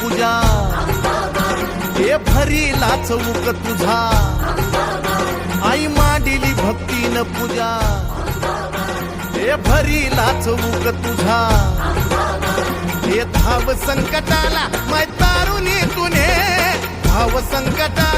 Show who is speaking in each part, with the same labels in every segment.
Speaker 1: पूजा. हे भरी लाचवूक तुझा. आई मांडिली भक्तीन पूजा. हे भरी लाचवूक तुझा. हे धाव संकटाला मै तारुणी तुने. धाव संकटा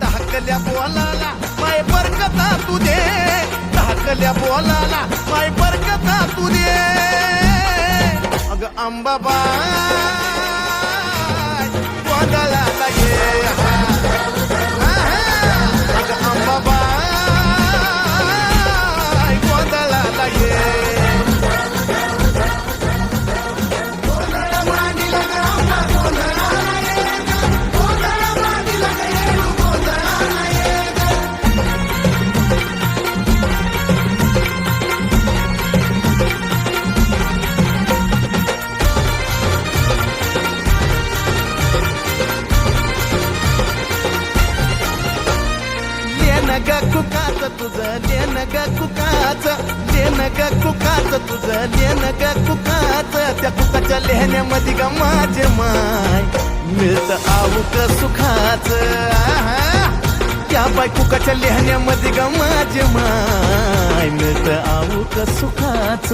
Speaker 1: टाकल्या बोलाला माय बरकता तुझे टाकल्या बोलाला माय बरकता दे. अग अंबाबा वादळा ग कुकाच तुझं लेन ग कुकाच लेन ग कुकाच तुझं लेन ग कुकाच त्या कुकाच्या लेहण्यामध्ये ग माझे माय? मिळत आवक सुखाच. आहा. त्या बाय कुकाच्या लेहण्यामध्ये ग माझे माय? मिळत आवक सुखाच.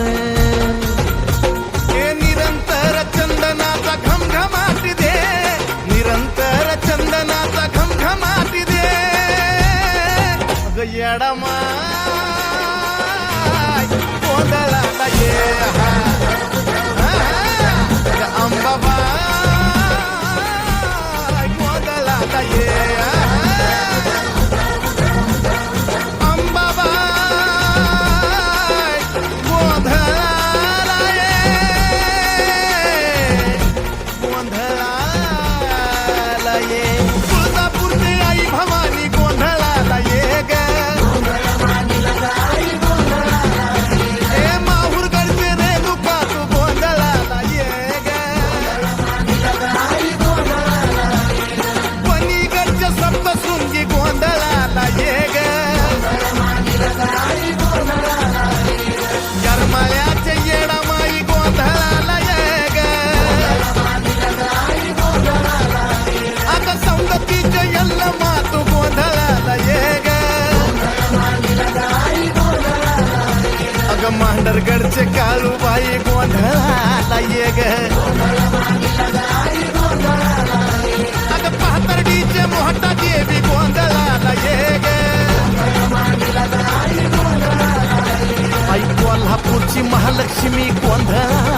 Speaker 1: अग अग मांडरगडचे काळूबाई गोंधळाला ये ग अग पाहतर्डीचे मोहटा देवी गोंधळाला ये ग आई कोल्हापूरची महालक्ष्मी गोंधळा